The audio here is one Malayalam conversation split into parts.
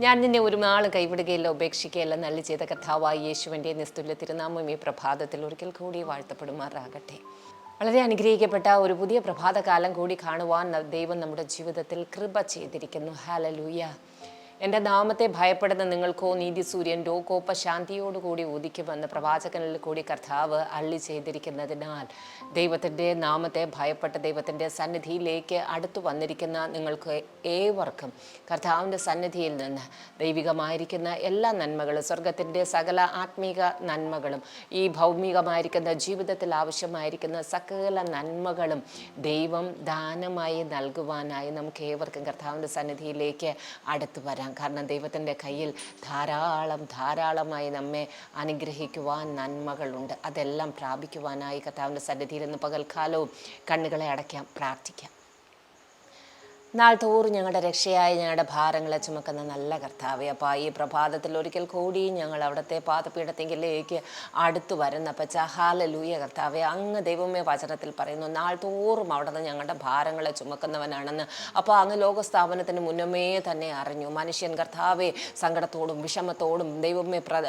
ഞാൻ നിന്നെ ഒരു നാൾ കൈവിടുകയില്ല ഉപേക്ഷിക്കുകയല്ല. നല്ല ചെയ്ത കഥാവായി യേശുവിന്റെ നിസ്തുല്യ തിരുനാമം ഈ പ്രഭാതത്തിൽ ഒരിക്കൽ കൂടി വാഴ്ത്തപ്പെടുമാറാകട്ടെ. വളരെ അനുഗ്രഹിക്കപ്പെട്ട ഒരു പുതിയ പ്രഭാതകാലം കൂടി കാണുവാൻ ദൈവം നമ്മുടെ ജീവിതത്തിൽ കൃപ ചെയ്തിരിക്കുന്നു. ഹാലലൂയ എന്റെ നാമത്തെ ഭയപ്പെടുന്ന നിങ്ങൾക്കോ നീതി സൂര്യൻ ഡോക്കോപ്പ ശാന്തിയോടുകൂടി ഉദിക്കുമെന്ന് പ്രവാചകനിൽ കൂടി കർത്താവ് അള്ളി ചെയ്തിരിക്കുന്നതിനാൽ ദൈവത്തിന്റെ നാമത്തെ ഭയപ്പെട്ട ദൈവത്തിന്റെ സന്നിധിയിലേക്ക് അടുത്തു വന്നിരിക്കുന്ന നിങ്ങൾക്ക് ഏവർക്കും കർത്താവിന്റെ സന്നിധിയിൽ നിന്ന് ദൈവികമായിരിക്കുന്ന എല്ലാ നന്മകളും സ്വർഗത്തിന്റെ സകല ആത്മീക നന്മകളും ഈ ഭൗമികമായിരിക്കുന്ന ജീവിതത്തിൽ ആവശ്യമായിരിക്കുന്ന സകല നന്മകളും ദൈവം ദാനമായി നൽകുവാനായി നമുക്ക് ഏവർക്കും കർത്താവിന്റെ സന്നിധിയിലേക്ക് അടുത്തു വരാം. കാരണം ദൈവത്തിന്റെ കയ്യിൽ ധാരാളം ധാരാളമായി നമ്മെ അനുഗ്രഹിക്കുവാൻ നന്മകളുണ്ട്. അതെല്ലാം പ്രാപിക്കുവാനായി കർത്താവിന്റെ സന്നിധിയിൽ നിന്ന് പകൽക്കാലവും കണ്ണുകളെ അടയ്ക്കാം പ്രാർത്ഥിക്കാം. നാൾ തോറും ഞങ്ങളുടെ രക്ഷയായി ഞങ്ങളുടെ ഭാരങ്ങളെ ചുമക്കുന്ന നല്ല കർത്താവെ. അപ്പോൾ ഈ പ്രഭാതത്തിൽ ഒരിക്കൽ കൂടി ഞങ്ങൾ അവിടുത്തെ പാതപീഠത്തെങ്കിലേക്ക് അടുത്തു വരുന്ന. അപ്പം ചഹാല ലൂയ കർത്താവെ അങ്ങ് ദൈവമേ വചനത്തിൽ പറയുന്നു നാൾ തോറും അവിടുന്ന് ഞങ്ങളുടെ ഭാരങ്ങളെ ചുമക്കുന്നവനാണെന്ന്. അപ്പോൾ അങ്ങ് ലോകസ്ഥാപനത്തിന് മുന്നമേ തന്നെ അറിഞ്ഞു. മനുഷ്യൻ കർത്താവെ സങ്കടത്തോടും വിഷമത്തോടും ദൈവമേ പ്ര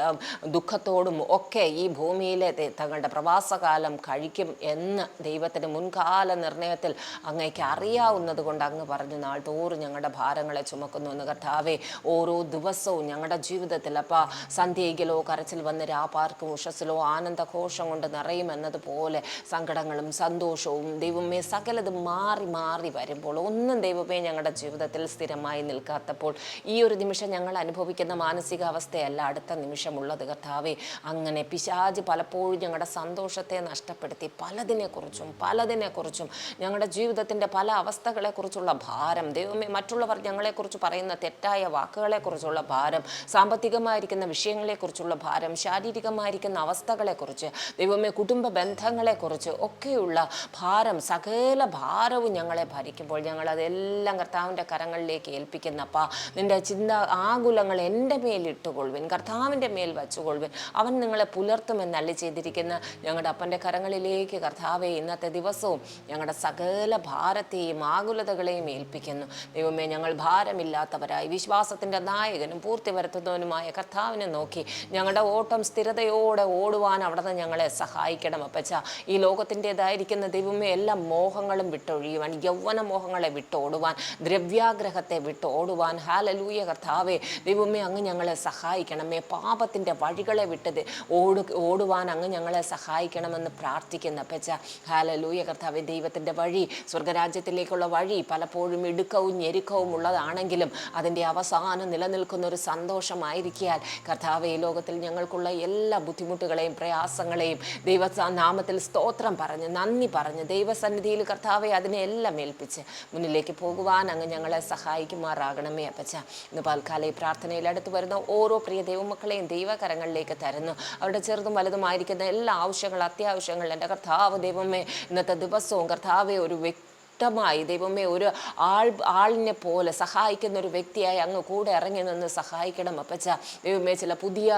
ദുഃഖത്തോടും ഒക്കെ ഈ ഭൂമിയിലെ തങ്ങളുടെ പ്രവാസകാലം കഴിക്കും എന്ന് ദൈവത്തിന്റെ മുൻകാല നിർണയത്തിൽ അങ്ങേക്ക് അറിയാവുന്നത് കൊണ്ട് അങ്ങ് പറഞ്ഞു. നാൾ തോറും ഞങ്ങളുടെ ഭാരങ്ങളെ ചുമക്കുന്നു എന്ന് കർത്താവെ ഓരോ ദിവസവും ഞങ്ങളുടെ ജീവിതത്തിൽ അപ്പ സന്ധ്യയിലോ കരച്ചിൽ വന്ന് രാപാർക്കും ഉഷസ്സിലോ ആനന്ദഘോഷം കൊണ്ട് നിറയുമെന്നതുപോലെ സങ്കടങ്ങളും സന്തോഷവും ദൈവമേ സകലതും മാറി മാറി വരുമ്പോൾ ഒന്നും ദൈവമേ ഞങ്ങളുടെ ജീവിതത്തിൽ സ്ഥിരമായി നിൽക്കാത്തപ്പോൾ ഈ ഒരു നിമിഷം ഞങ്ങൾ അനുഭവിക്കുന്ന മാനസികാവസ്ഥയല്ല അടുത്ത നിമിഷമുള്ളത് കർത്താവെ. അങ്ങനെ പിശാജ് പലപ്പോഴും ഞങ്ങളുടെ സന്തോഷത്തെ നഷ്ടപ്പെടുത്തി പലതിനെക്കുറിച്ചും പലതിനെക്കുറിച്ചും ഞങ്ങളുടെ ജീവിതത്തിന്റെ പല അവസ്ഥകളെക്കുറിച്ചുള്ള ഭാരം. ദൈവമേ മറ്റുള്ളവർ ഞങ്ങളെക്കുറിച്ച് പറയുന്ന തെറ്റായ വാക്കുകളെക്കുറിച്ചുള്ള ഭാരം സാമ്പത്തികമായിരിക്കുന്ന വിഷയങ്ങളെക്കുറിച്ചുള്ള ഭാരം ശാരീരികമായിരിക്കുന്ന അവസ്ഥകളെക്കുറിച്ച് ദൈവമേ കുടുംബ ബന്ധങ്ങളെക്കുറിച്ച് ഒക്കെയുള്ള ഭാരം സകല ഭാരവും ഞങ്ങളെ ഭരിക്കുമ്പോൾ ഞങ്ങൾ അതെല്ലാം കർത്താവിന്റെ കരങ്ങളിലേക്ക് ഏൽപ്പിക്കുന്നപ്പാ. നിന്റെ ചിന്ത ആകുലങ്ങൾ എന്റെ മേലിട്ടുകൊള്ളുവിൻ കർത്താവിന്റെ മേൽ വച്ചുകൊള്ളുവിൻ. അവൻ നിങ്ങളെ പുലർത്തുമെന്നല്ല ചെയ്തിരിക്കുന്ന ഞങ്ങളുടെ അപ്പന്റെ കരങ്ങളിലേക്ക് കർത്താവെ ഇന്നത്തെ ദിവസവും ഞങ്ങളുടെ സകല ഭാരത്തെയും ആകുലതകളെയും ഏൽപ്പിക്കുന്നു. ദൈവമേ ഞങ്ങൾ ഭാരമില്ലാത്തവരായി വിശ്വാസത്തിന്റെ നായകനും പൂർത്തി വരുത്തുന്നവനുമായ കർത്താവിനെ നോക്കി ഞങ്ങളുടെ ഓട്ടം സ്ഥിരതയോടെ ഓടുവാൻ അവിടുന്ന് ഞങ്ങളെ സഹായിക്കണം അപ്പച്ച. ഈ ലോകത്തിന്റെതായിരിക്കുന്ന ദൈവമേ എല്ലാ മോഹങ്ങളും വിട്ടൊഴിയുവാൻ യൗവന മോഹങ്ങളെ വിട്ടോടുവാൻ ദ്രവ്യാഗ്രഹത്തെ വിട്ടോടുവാൻ. ഹാലലൂയ കർത്താവെ ദൈവമേ അങ്ങ് ഞങ്ങളെ സഹായിക്കണമേ. പാപത്തിന്റെ വഴികളെ വിട്ടത് ഓടു ഓടുവാൻ അങ്ങ് ഞങ്ങളെ സഹായിക്കണമെന്ന് പ്രാർത്ഥിക്കുന്ന അപ്പച്ച. ഹാലലൂയ കർത്താവെ ദൈവത്തിന്റെ വഴി സ്വർഗരാജ്യത്തിലേക്കുള്ള വഴി പലപ്പോഴും ഇടുക്കവും ഞെരുക്കവും ഉള്ളതാണെങ്കിലും അതിന്റെ അവസാനം നിലനിൽക്കുന്ന ഒരു സന്തോഷമായിരിക്കാൻ കർത്താവ് ഈ ലോകത്തിൽ ഞങ്ങൾക്കുള്ള എല്ലാ ബുദ്ധിമുട്ടുകളെയും പ്രയാസങ്ങളെയും ദൈവ നാമത്തിൽ സ്തോത്രം പറഞ്ഞ് നന്ദി പറഞ്ഞ് ദൈവസന്നിധിയിൽ കർത്താവെ അതിനെ എല്ലാം ഏൽപ്പിച്ച് മുന്നിലേക്ക് പോകുവാൻ അങ്ങ് ഞങ്ങളെ സഹായിക്കുമാറാകണമേ അപ്പച്ച. ഇന്ന് പാൽക്കാല ഈ പ്രാർത്ഥനയിൽ അടുത്ത് വരുന്ന ഓരോ പ്രിയ ദൈവമക്കളെയും ദൈവകരങ്ങളിലേക്ക് തരുന്നു. അവരുടെ ചെറുതും വലുതുമായിരിക്കുന്ന എല്ലാ ആവശ്യങ്ങളും അത്യാവശ്യങ്ങളും എന്റെ കർത്താവ് ദൈവമേ ഇന്നത്തെ ദിവസവും കർത്താവെ ഒരു വ്യക്തി വ്യക്തമായി ദൈവമേ ഒരു ആൾ ആളിനെ പോലെ സഹായിക്കുന്ന ഒരു വ്യക്തിയായി അങ്ങ് കൂടെ ഇറങ്ങി നിന്ന് സഹായിക്കണം അപ്പച്ച. ദൈവമേ ചില പുതിയ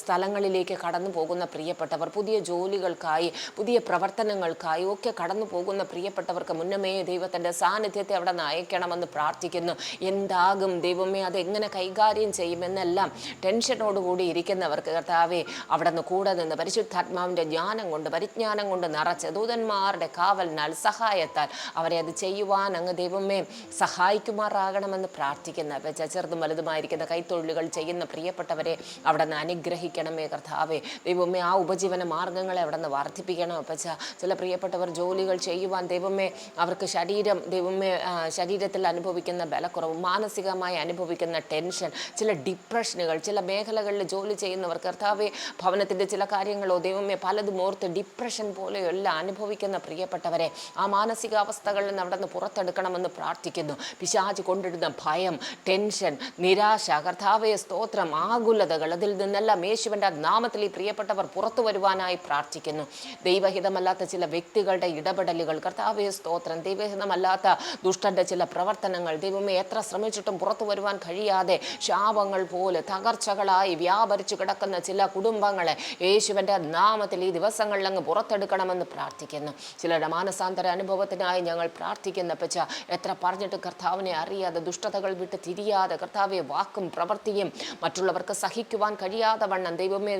സ്ഥലങ്ങളിലേക്ക് കടന്നു പോകുന്ന പ്രിയപ്പെട്ടവർ പുതിയ ജോലികൾക്കായി പുതിയ പ്രവർത്തനങ്ങൾക്കായി ഒക്കെ കടന്നു പോകുന്ന പ്രിയപ്പെട്ടവർക്ക് മുന്നമേ ദൈവത്തിന്റെ സാന്നിധ്യത്തെ അവിടെ നയിക്കണമെന്ന് പ്രാർത്ഥിക്കുന്നു. എന്താകും ദൈവമേ അതെങ്ങനെ കൈകാര്യം ചെയ്യുമെന്നെല്ലാം ടെൻഷനോടുകൂടി ഇരിക്കുന്നവർക്ക് കർത്താവെ അവിടെ നിന്ന് കൂടെ നിന്ന് പരിശുദ്ധാത്മാവിന്റെ ജ്ഞാനം കൊണ്ട് പരിജ്ഞാനം കൊണ്ട് നിറച്ച് ദൂതന്മാരുടെ കാവലിനാൽ സഹായത്താൽ അവരെ അത് ചെയ്യുവാൻ അങ്ങ് ദൈവമേ സഹായിക്കുമാറാകണമെന്ന് പ്രാർത്ഥിക്കുന്ന ചെറുതും വലുതുമായിരിക്കുന്ന കൈത്തൊഴിലുകൾ ചെയ്യുന്ന പ്രിയപ്പെട്ടവരെ അവിടെ നിന്ന് അനുഗ്രഹിക്കണമേ കർത്താവേ. ദൈവമേ ആ ഉപജീവന മാർഗങ്ങളെ അവിടെ നിന്ന് വർദ്ധിപ്പിക്കണം. അപ്പച്ച ചില പ്രിയപ്പെട്ടവർ ജോലികൾ ചെയ്യുവാൻ ദൈവമേ അവർക്ക് ശരീരം ദൈവമേ ശരീരത്തിൽ അനുഭവിക്കുന്ന ബലക്കുറവ് മാനസികമായി അനുഭവിക്കുന്ന ടെൻഷൻ ചില ഡിപ്രഷനുകൾ ചില മേഖലകളിൽ ജോലി ചെയ്യുന്നവർ കർത്താവേ ഭവനത്തിന്റെ ചില കാര്യങ്ങളോ ദൈവമേ പലതും ഓർത്ത് ഡിപ്രഷൻ പോലെയുള്ള അനുഭവിക്കുന്ന പ്രിയപ്പെട്ടവരെ ആ മാനസികാവസ്ഥകളിൽ നിന്ന് അവിടെ നിന്ന് പുറത്തെടുക്കണമെന്ന് പ്രാർത്ഥിക്കുന്നു. പിശാജ് കൊണ്ടിടുന്ന ഭയം ടെൻഷൻ നിരാശ കർത്താവയ സ്തോത്രം ആകുലതകൾ അതിൽ നിന്നെല്ലാം യേശുവിന്റെ നാമത്തിൽ ഈ പ്രിയപ്പെട്ടവർ പുറത്തു വരുവാനായി പ്രാർത്ഥിക്കുന്നു. ദൈവഹിതമല്ലാത്ത ചില വ്യക്തികളുടെ ഇടപെടലുകൾ കർത്താവയ സ്തോത്രം ദൈവഹിതമല്ലാത്ത ദുഷ്ടന്റെ ചില പ്രവർത്തനങ്ങൾ ദൈവമേ എത്ര ശ്രമിച്ചിട്ടും പുറത്തു വരുവാൻ കഴിയാതെ ശാപങ്ങൾ പോലെ തകർച്ചകളായി വ്യാപരിച്ചു കിടക്കുന്ന ചില കുടുംബങ്ങളെ യേശുവിന്റെ നാമത്തിൽ ഈ ദിവസങ്ങളിൽ അങ്ങ് പുറത്തെടുക്കണമെന്ന് പ്രാർത്ഥിക്കുന്നു. ചിലരുടെ മാനസാന്തര അനുഭവത്തിന് ദൈവത്തിനായി ഞങ്ങൾ പ്രാർത്ഥിക്കുന്ന പച്ച എത്ര പറഞ്ഞിട്ട് കർത്താവിനെ അറിയാതെ ദുഷ്ടതകൾ വിട്ട് തിരിയാതെ കർത്താവെ വാക്കും പ്രവൃത്തിയും മറ്റുള്ളവർക്ക് സഹിക്കുവാൻ കഴിയാതെ വണ്ണം ദൈവമേ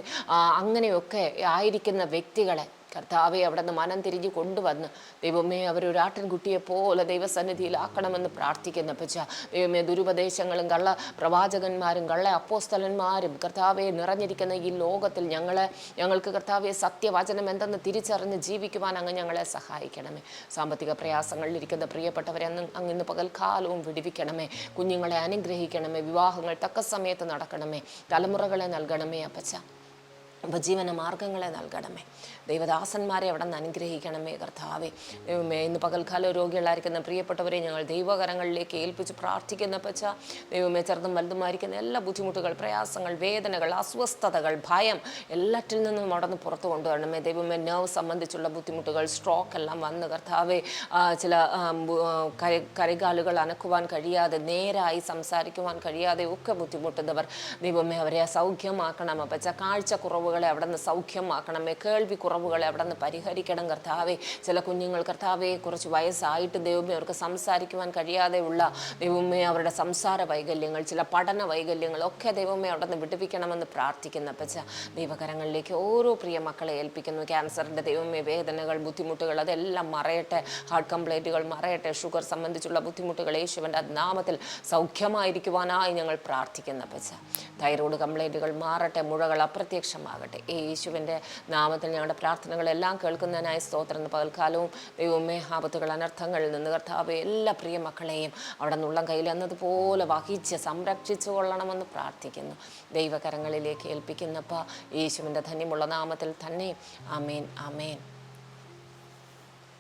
അങ്ങനെയൊക്കെ ആയിരിക്കുന്ന വ്യക്തികളെ കർത്താവെ അവിടെ നിന്ന് മനം തിരിഞ്ഞ് കൊണ്ടുവന്ന്. ദൈവമേ അവരൊരാട്ടിൻകുട്ടിയെ പോലെ ദൈവസന്നിധിയിലാക്കണമെന്ന് പ്രാർത്ഥിക്കുന്ന പച്ച ദൈവമേ ദുരുപദേശങ്ങളും കള്ള പ്രവാചകന്മാരും കള്ള അപ്പോസ്തലന്മാരും കർത്താവെ നിറഞ്ഞിരിക്കുന്ന ഈ ലോകത്തിൽ ഞങ്ങളെ ഞങ്ങൾക്ക് കർത്താവെ സത്യവചനം എന്തെന്ന് തിരിച്ചറിഞ്ഞ് ജീവിക്കുവാൻ അങ്ങ് ഞങ്ങളെ സഹായിക്കണമേ. സാമ്പത്തിക പ്രയാസങ്ങളിലിരിക്കുന്ന പ്രിയപ്പെട്ടവരെ അങ്ങ് അങ്ങ് ഇന്ന് പകൽക്കാലവും വിടിവിക്കണമേ. കുഞ്ഞുങ്ങളെ അനുഗ്രഹിക്കണമേ. വിവാഹങ്ങൾ തക്ക സമയത്ത് നടക്കണമേ. തലമുറകളെ നൽകണമേ അപ്പച്ച. ഉപജീവന മാർഗങ്ങളെ നൽകണമേ. ദൈവദാസന്മാരെ അവിടെ നിന്ന് അനുഗ്രഹിക്കണമേ കർത്താവേ. ഇന്ന് പകൽക്കാല രോഗികളായിരിക്കുന്ന പ്രിയപ്പെട്ടവരെ ഞങ്ങൾ ദൈവകരങ്ങളിലേക്ക് ഏൽപ്പിച്ച് പ്രാർത്ഥിക്കുന്ന പച്ച ദൈവമേ ചെറുതും വലുതുമായിരിക്കുന്ന എല്ലാ ബുദ്ധിമുട്ടുകൾ പ്രയാസങ്ങൾ വേദനകൾ അസ്വസ്ഥതകൾ ഭയം എല്ലാറ്റിൽ നിന്നും അവിടെ നിന്ന് പുറത്തു കൊണ്ടുവരണമേ. ദൈവമേ nerve സംബന്ധിച്ചുള്ള ബുദ്ധിമുട്ടുകൾ സ്ട്രോക്ക് എല്ലാം വന്ന് കർത്താവെ ചില കരകാലുകൾ അനക്കുവാൻ കഴിയാതെ നേരായി സംസാരിക്കുവാൻ കഴിയാതെ ഒക്കെ ബുദ്ധിമുട്ടുന്നവർ ദൈവമേ അവരെ സൗഖ്യമാക്കണം അപ്പച്ച. കാഴ്ച കുറവുകളെ അവിടെ നിന്ന് സൗഖ്യമാക്കണമേ. കേൾവി കുറവുകളെ അവിടെ നിന്ന് പരിഹരിക്കണം കർത്താവേ. ചില കുഞ്ഞുങ്ങൾ കർത്താവേ കുറച്ച് വയസ്സായിട്ട് ദൈവമേ അവർക്ക് സംസാരിക്കുവാൻ കഴിയാതെയുള്ള ദൈവമേ അവരുടെ സംസാര വൈകല്യങ്ങൾ ചില പഠന വൈകല്യങ്ങൾ ഒക്കെ ദൈവമേ അവിടെ നിന്ന് വിടുവിക്കണമെന്ന് പ്രാർത്ഥിക്കുന്ന. അപ്പച്ച ദൈവകരങ്ങളിലേക്ക് ഓരോ പ്രിയ മക്കളെ ഏൽപ്പിക്കുന്നു. ക്യാൻസറിന്റെ ദൈവമേ വേദനകൾ ബുദ്ധിമുട്ടുകൾ അതെല്ലാം മറയട്ടെ. ഹാർട്ട് കംപ്ലൈന്റുകൾ മറയട്ടെ. ഷുഗർ സംബന്ധിച്ചുള്ള ബുദ്ധിമുട്ടുകൾ യേശുവിന്റെ നാമത്തിൽ സൗഖ്യമായിരിക്കുവാനായി ഞങ്ങൾ പ്രാർത്ഥിക്കുന്ന. പച്ച തൈറോയ്ഡ് കംപ്ലൈന്റുകൾ മാറട്ടെ. മുഴകൾ അപ്രത്യക്ഷമാകട്ടെ യേശുവിന്റെ നാമത്തിൽ ഞങ്ങളുടെ പ്രാർത്ഥനകളെല്ലാം കേൾക്കുന്നതിനായി സ്തോത്രം. പകൽക്കാലവും ദൈവമേ ആപത്തുകൾ അനർത്ഥങ്ങളിൽ നിന്ന് കർത്താവ് എല്ലാ പ്രിയ മക്കളെയും അവിടെ നിന്നുള്ള കയ്യിൽ എന്നതുപോലെ വഹിച്ച് സംരക്ഷിച്ചു കൊള്ളണമെന്ന് പ്രാർത്ഥിക്കുന്നു. ദൈവകരങ്ങളിലേക്ക് ഏൽപ്പിക്കുന്നപ്പോൾ യേശുവിന്റെ ധന്യമുള്ള നാമത്തിൽ തന്നെ. അമേൻ ആമേൻ.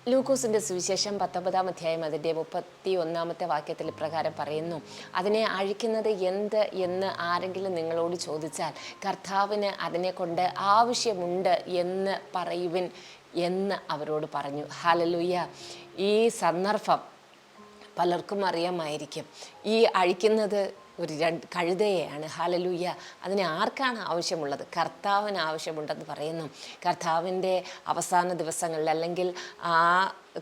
ലൂക്കോസിന്റെ സുവിശേഷം പത്തൊമ്പതാം അധ്യായം അതിന്റെ മുപ്പത്തി ഒന്നാമത്തെ വാക്യത്തിൽ പ്രകാരം പറയുന്നു. അതിനെ അഴിക്കുന്നത് എന്ത് എന്ന് ആരെങ്കിലും നിങ്ങളോട് ചോദിച്ചാൽ കർത്താവിന് അതിനെ കൊണ്ട് ആവശ്യമുണ്ട് എന്ന് പറയുവിൻ എന്ന് അവരോട് പറഞ്ഞു. ഹലലുയ്യ ഈ സന്ദർഭം പലർക്കും അറിയാമായിരിക്കും. ഈ അഴിക്കുന്നത് ഒരു രണ്ട് കഴുതയെയാണ്. ഹാലലൂയ അതിന് ആർക്കാണ് ആവശ്യമുള്ളത്? കർത്താവിന് ആവശ്യമുണ്ടെന്ന് പറയുന്നു. കർത്താവിന്റെ അവസാന ദിവസങ്ങളിൽ അല്ലെങ്കിൽ ആ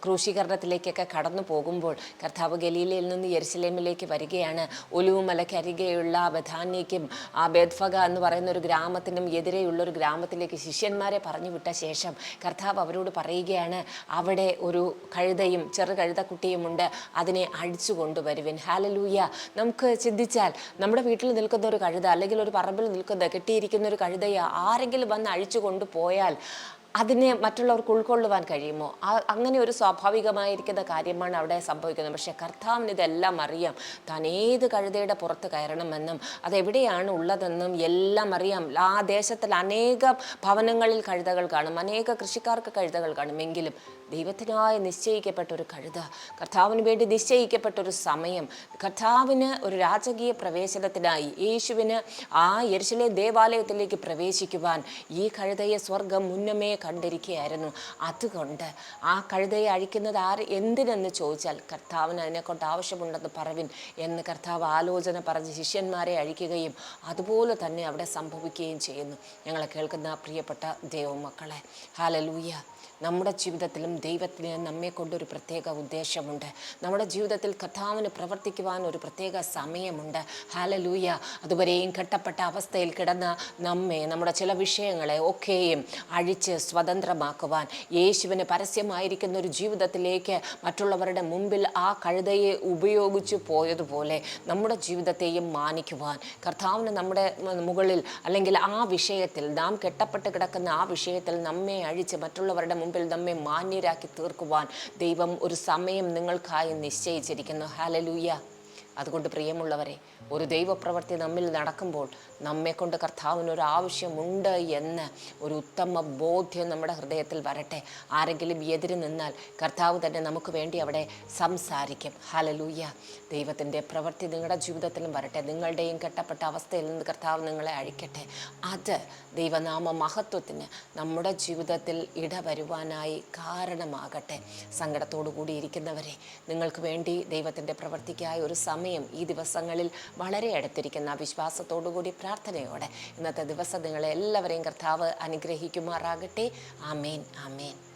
ക്രൂശീകരണത്തിലേക്കൊക്കെ കടന്നു പോകുമ്പോൾ കർത്താവ് ഗലീലയിൽ നിന്ന് യെരുസലേമിലേക്ക് വരികയാണ്. ഒലുവുമലക്കരികെയുള്ള ബഥാന്യയ്ക്കും ആ ബേദ്ഫഗ എന്ന് പറയുന്ന ഒരു ഗ്രാമത്തിനും എതിരെയുള്ള ഒരു ഗ്രാമത്തിലേക്ക് ശിഷ്യന്മാരെ പറഞ്ഞു വിട്ട ശേഷം കർത്താവ് അവരോട് പറയുകയാണ് അവിടെ ഒരു കഴുതയും ചെറു കഴുതക്കുട്ടിയുമുണ്ട് അതിനെ അഴിച്ചു കൊണ്ടുവരുവിൻ. ഹാലലൂയ നമുക്ക് ചിന്തിച്ചാൽ നമ്മുടെ വീട്ടിൽ നിൽക്കുന്ന ഒരു കഴുത അല്ലെങ്കിൽ ഒരു പറമ്പിൽ നിൽക്കുന്ന കെട്ടിയിരിക്കുന്ന ഒരു കഴുതയെ ആരെങ്കിലും വന്ന് അഴിച്ചു കൊണ്ടുപോയാൽ അതിനെ മറ്റുള്ളവർക്ക് ഉൾക്കൊള്ളുവാൻ കഴിയുമോ? അങ്ങനെ ഒരു സ്വാഭാവികമായിരിക്കുന്ന കാര്യമാണ് അവിടെ സംഭവിക്കുന്നത്. പക്ഷേ കർത്താവിന് ഇതെല്ലാം അറിയാം. താൻ ഏത് കഴുതയുടെ പുറത്ത് കയറണമെന്നും അതെവിടെയാണ് ഉള്ളതെന്നും എല്ലാം അറിയാം. ആ ദേശത്തിൽ അനേക ഭവനങ്ങളിൽ കഴുതകൾ കാണും അനേക കൃഷിക്കാർക്ക് കഴുതകൾ കാണും. എങ്കിലും ദൈവത്തിനായി നിശ്ചയിക്കപ്പെട്ട ഒരു കഴുത കർത്താവിന് വേണ്ടി നിശ്ചയിക്കപ്പെട്ട ഒരു സമയം കർത്താവിന് ഒരു രാജകീയ പ്രവേശനത്തിനായി യേശുവിന് ആ യരിശിലെ ദേവാലയത്തിലേക്ക് പ്രവേശിക്കുവാൻ ഈ കഴുതയെ സ്വർഗം മുന്നമേ കണ്ടിരിക്കുകയായിരുന്നു. അതുകൊണ്ട് ആ കഴുതയെ അഴിക്കുന്നത് ആര്? എന്തിനെന്ന് ചോദിച്ചാൽ കർത്താവിന് അതിനെക്കൊണ്ട് ആവശ്യമുണ്ടെന്ന് പറവിൻ എന്ന് കർത്താവ് ആലോചന പറഞ്ഞ് ശിഷ്യന്മാരെ അഴിക്കുകയും അതുപോലെ തന്നെ അവിടെ സംഭവിക്കുകയും ചെയ്യുന്നു. ഞങ്ങളെ കേൾക്കുന്ന പ്രിയപ്പെട്ട ദൈവമക്കളെ. ഹാലലൂയ നമ്മുടെ ജീവിതത്തിലും ദൈവത്തിന് നമ്മെ കൊണ്ടൊരു പ്രത്യേക ഉദ്ദേശമുണ്ട്. നമ്മുടെ ജീവിതത്തിൽ കഥാവിന് പ്രവർത്തിക്കുവാൻ ഒരു പ്രത്യേക സമയമുണ്ട്. ഹാലലൂയ അതുവരെയും കെട്ടപ്പെട്ട അവസ്ഥയിൽ കിടന്ന നമ്മെ നമ്മുടെ ചില വിഷയങ്ങളെ ഒക്കെയും അഴിച്ച് സ്വതന്ത്രമാക്കുവാൻ യേശുവിന് പരസ്യമായിരിക്കുന്ന ഒരു ജീവിതത്തിലേക്ക് മറ്റുള്ളവരുടെ മുമ്പിൽ ആ കഴുതയെ ഉപയോഗിച്ചു പോയതുപോലെ നമ്മുടെ ജീവിതത്തെയും മാനിക്കുവാൻ കർത്താവിന് നമ്മുടെ മുകളിൽ അല്ലെങ്കിൽ ആ വിഷയത്തിൽ നാം കെട്ടപ്പെട്ട് കിടക്കുന്ന ആ വിഷയത്തിൽ നമ്മെ അഴിച്ച് മറ്റുള്ളവരുടെ മുമ്പിൽ നമ്മെ മാന്യരാക്കി തീർക്കുവാൻ ദൈവം ഒരു സമയം നിങ്ങൾക്കായി നിശ്ചയിച്ചിരിക്കുന്നു. ഹാലലൂയ അതുകൊണ്ട് പ്രിയമുള്ളവരെ ഒരു ദൈവപ്രവൃത്തി നമ്മിൽ നടക്കുമ്പോൾ നമ്മെക്കൊണ്ട് കർത്താവിന് ഒരു ആവശ്യമുണ്ട് എന്ന് ഒരു ഉത്തമ ബോധ്യം നമ്മുടെ ഹൃദയത്തിൽ വരട്ടെ. ആരെങ്കിലും എതിര് നിന്നാൽ കർത്താവ് തന്നെ നമുക്ക് വേണ്ടി അവിടെ സംസാരിക്കും. ഹലലൂയ ദൈവത്തിന്റെ പ്രവൃത്തി നിങ്ങളുടെ ജീവിതത്തിലും വരട്ടെ. നിങ്ങളുടെയും കെട്ടപ്പെട്ട അവസ്ഥയിൽ നിന്ന് കർത്താവ് നിങ്ങളെ അഴിക്കട്ടെ. അത് ദൈവനാമ മഹത്വത്തിന് നമ്മുടെ ജീവിതത്തിൽ ഇടവരുവാനായി കാരണമാകട്ടെ. സങ്കടത്തോടു കൂടി ഇരിക്കുന്നവരെ നിങ്ങൾക്ക് വേണ്ടി ദൈവത്തിന്റെ പ്രവൃത്തിക്കായി ഒരു സമയം ഈ ദിവസങ്ങളിൽ വളരെ അടുത്തിരിക്കുന്ന വിശ്വാസത്തോടുകൂടി പ്രാർത്ഥനയോടെ ഇന്നത്തെ ദിവസം നിങ്ങളെ എല്ലാവരെയും കർത്താവ് അനുഗ്രഹിക്കുമാറാകട്ടെ. ആമേൻ ആമേൻ.